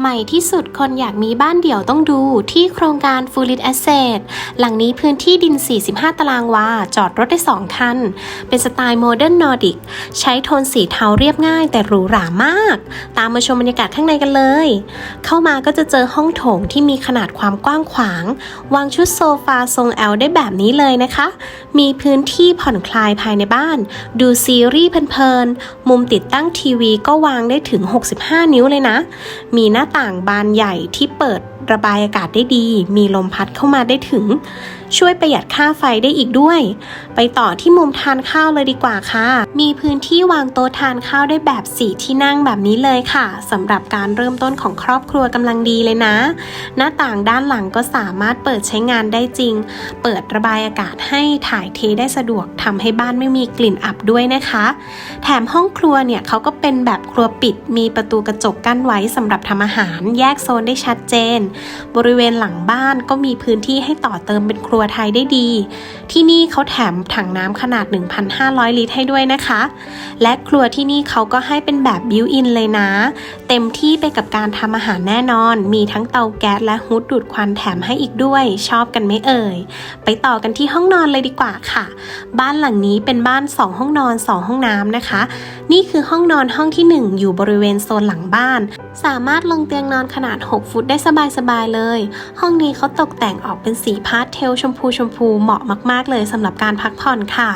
ใหม่ที่สุดคนอยากมีบ้านเดี่ยวต้องดูที่โครงการ f u l l i t Asset หลังนี้พื้นที่ดิน 45 ตารางวา จอดรถได้ 2 คัน เป็นสไตล์โมเดิร์นนอร์ดิก ใช้โทนสีเทาเรียบง่ายแต่หรูหรามาก ตามมาชมบรรยากาศข้างในกันเลย เข้ามาก็จะเจอห้องโถงที่มีขนาดความกว้างขวาง วางชุดโซฟาทรงแอลได้แบบนี้เลยนะคะ มีพื้นที่ผ่อนคลายภายในบ้าน ดูซีรีส์เพลินๆมุมติดตั้งทีวีก็วางได้ถึง 65 นิ้วเลยนะ มีหน้าต่างบานใหญ่ที่เปิด ระบายอากาศได้ดี มีลมพัดเข้ามาได้ถึง ช่วยประหยัดค่าไฟได้อีกด้วย ไปต่อที่มุมทานข้าวเลยดีกว่าค่ะ มีพื้นที่วางโต๊ะทานข้าวได้แบบสีที่นั่งแบบนี้เลยค่ะสำหรับการเริ่มต้นของครอบครัวกำลังดีเลยนะ หน้าต่างด้านหลังก็สามารถเปิดใช้งานได้จริง เปิดระบายอากาศให้ถ่ายเทได้สะดวกทำให้บ้านไม่มีกลิ่นอับด้วยนะคะ แถมห้องครัวเนี่ยเขาก็เป็นแบบครัวปิด มีประตูกระจกกั้นไว้สำหรับทำอาหาร แยกโซนได้ชัดเจนบริเวณหลังบ้านก็มีพื้นที่ให้ต่อเติมเป็นครัวไทยได้ดี ที่นี่เขาแถมถังน้ำขนาด 1,500 ลิตรให้ด้วยนะคะ และครัวที่นี่เขาก็ให้เป็นแบบบิวอินเลยนะ เต็มที่ไปกับการทำอาหารแน่นอน มีทั้งเตาแก๊สและฮุดดูดควันแถมให้อีกด้วย ชอบกันไหมเอ่ย ไปต่อกันที่ห้องนอนเลยดีกว่าค่ะ บ้านหลังนี้เป็นบ้าน 2 ห้องนอน 2 ห้องน้ำนะคะ นี่คือห้องนอนห้องที่ 1 อยู่บริเวณโซนหลังบ้าน สามารถลงเตียงนอนขนาด 6 ฟุตได้สบายๆบายเลย ห้องนี้เขาตกแต่งออกเป็นสีพาสเทลชมพูชมพูเหมาะมากๆเลยสำหรับการพักผ่อนค่ะ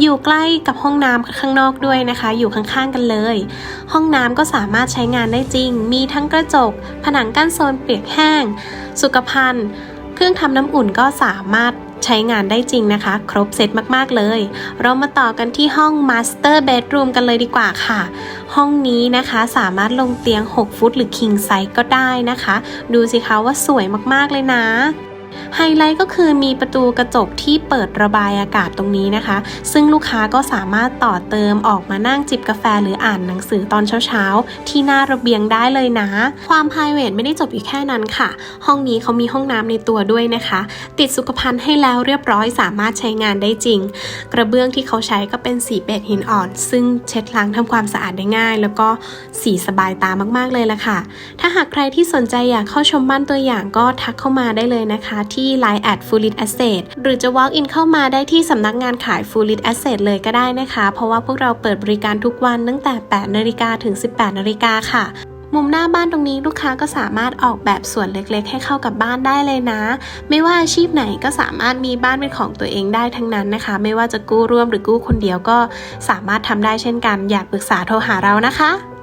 อยู่ใกล้กับห้องน้ำข้างนอกด้วยนะคะ อยู่ข้างๆกันเลย ห้องน้ำก็สามารถใช้งานได้จริง มีทั้งกระจก ผนังกั้นโซนเปียกแห้ง สุขภัณฑ์ เครื่องทำน้ำอุ่นก็สามารถ ใช้งานได้จริงนะคะ ครบเซตมากๆเลย เรามาต่อกันที่ห้อง Master Bedroom กันเลยดีกว่าค่ะ ห้องนี้นะคะสามารถลงเตียง 6 ฟุตหรือ King Size ก็ได้นะคะ ดูสิคะว่าสวยมากๆเลยนะ ไฮไลท์ก็คือมีประตูกระจกที่เปิดระบายอากาศตรงนี้นะคะ ซึ่งลูกค้าก็สามารถต่อเติมออกมานั่งจิบกาแฟหรืออ่านหนังสือตอนเช้าๆ ที่หน้าระเบียงได้เลยนะ ความ p r i v a t ไม่ได้จบอยู่แค่นั้นค่ะ ห้องนี้เขามีห้องน้ำในตัวด้วยนะคะ ติดสุขภัณฑ์ให้แล้วเรียบร้อยสามารถใช้งานได้จริง กระเบื้องที่เขาใช้ก็เป็นสีเบจหินอ่อน ซึ่งเช็ดล้างทำความสะอาดได้ง่าย แล้วก็สีสบายตามากๆเลยละค่ะ ถ้าหากใครที่สนใจอยากเข้าชมบ้านตัวอย่างก็ทักเข้ามาได้เลยนะคะที่ Line at f u l l i t Asset หรือจะ walk in เข้ามาได้ที่สำนักงานขาย f u l l i t Asset เลยก็ได้นะคะ เพราะว่าพวกเราเปิดบริการทุกวันตั้งแต่ 8นาฬิกาถึง 18นาฬิกาค่ะมุมหน้าบ้านตรงนี้ลูกค้าก็สามารถออกแบบส่วนเล็กๆ ให้เข้ากับบ้านได้เลยนะ ไม่ว่าอาชีพไหนก็สามารถมีบ้านเป็นของตัวเองได้ทั้งนั้นนะคะ ไม่ว่าจะกู้ร่วมหรือกู้คนเดียวก็สามารถทำได้เช่นกัน อยากปรึกษาโทรหาเรานะคะ